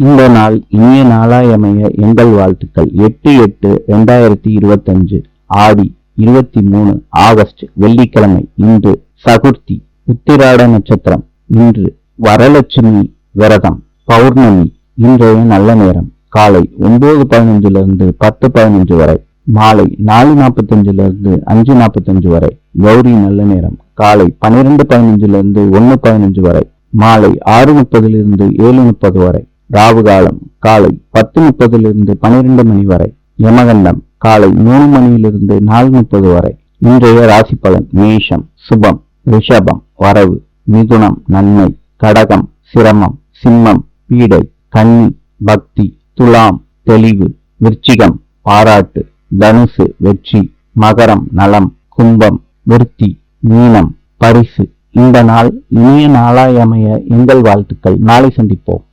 இந்த நாள் இனிய நாளாய் அமைய எங்கள் வாழ்த்துக்கள். எட்டு எட்டு ரெண்டாயிரத்தி இருபத்தஞ்சு ஆடி இருபத்தி மூணு ஆகஸ்ட் வெள்ளிக்கிழமை இன்று சகுர்த்தி உத்திராட நட்சத்திரம் இன்று வரலட்சுமி விரதம் பௌர்ணமி இன்றைய நல்ல நேரம் காலை ஒன்பது பதினஞ்சுல இருந்து பத்து பதினஞ்சு வரை மாலை நாலு நாற்பத்தஞ்சுல இருந்து அஞ்சு நாற்பத்தஞ்சு வரை கௌரி நல்ல நேரம் காலை பன்னிரெண்டு பதினஞ்சுல இருந்து ஒன்னு பதினஞ்சு வரை மாலை ஆறு முப்பதுல இருந்து ஏழு முப்பது வரை ராவு காலம் காலை பத்து முப்பதிலிருந்து பனிரெண்டு மணி வரை யமகண்டம் காலை மூணு மணியிலிருந்து நாலு முப்பது வரை. இன்றைய ராசி பலன் மேஷம் சுபம் ரிஷபம் வரவு மிதுனம் நன்மை கடகம் சிரமம் சிம்மம் பீடை கன்னி பக்தி துலாம் தெளிவு விருச்சிகம் பாராட்டு தனுசு வெற்றி மகரம் நலம் கும்பம் விருத்தி மீனம் பரிசு. இந்த நாள் இனிய நாளாய் அமைய எங்கள் வாழ்த்துக்கள். நாளை சந்திப்போம்.